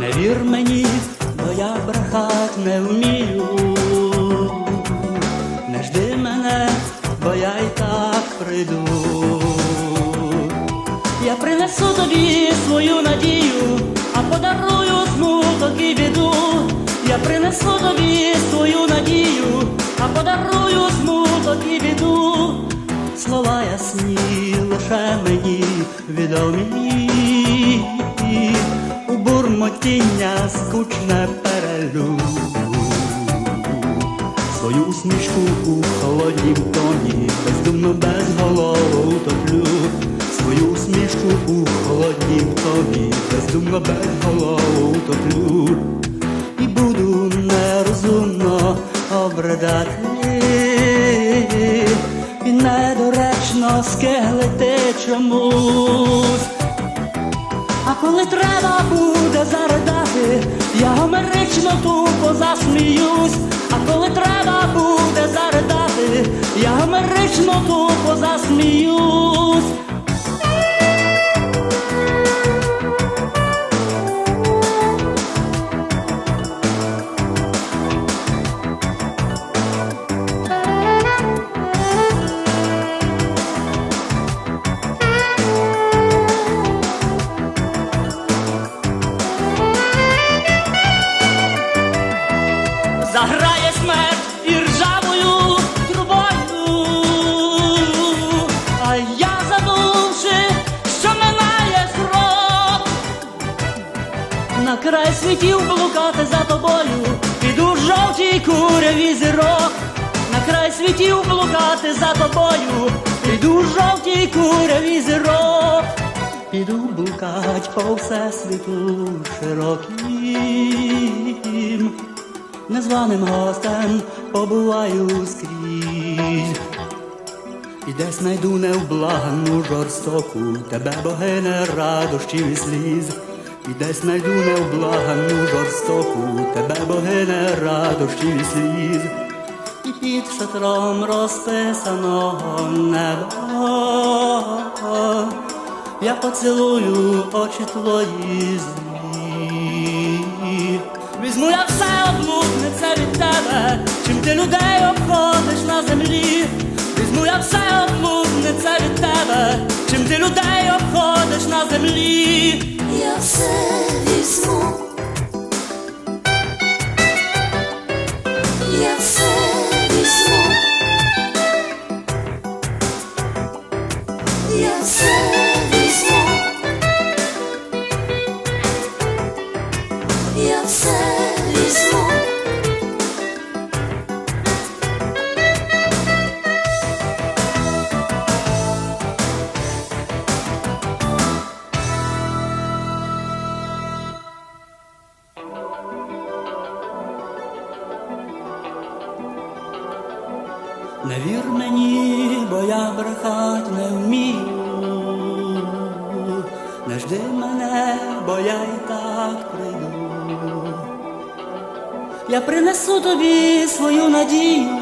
Не вір мені, бо я брехать не вмію. Не жди мене, бо я й так прийду. Я принесу тобі свою надію, а подарую смуток і біду. Я принесу тобі свою надію, а подарую смуток і біду. Слова ясні лише мені відомі. У бурмотіння скучне перелю. Свою усмішку у холоднім тоні, бездумно без голову топлю. Свою усмішку у холоднім тоні, бездумно без голову топлю. І буду нерозумно обрадати, і недоречно скелити чомусь. А коли треба буде заридати, я гомерично тупо засміюсь. А коли треба буде заридати, Заграє смерть і ржавою трубою, а я забувши, що минає срок, на край світів блукати за тобою, піду в жовтій куряві зірок, на край світів блукати за тобою, піду в жовтій куряві зірок, піду блукать по всесвіту широким незваним гостем побуваю скрізь. І десь знайду невблагану жорстоку, тебе богине радощів і сліз. І десь знайду невблагану жорстоку, тебе богине радощів і сліз. І під шатром розписаного неба я поцілую очі твої злі. Візьму я все облуднице від чим ти людей обходиш на землі. Візьму я все облуднице від тебе, чим ти людей обходиш на землі. Я все візьму. Не вір мені, бо я брехать не вмію. Не жди мене, бо я і так прийду. Я принесу тобі свою надію,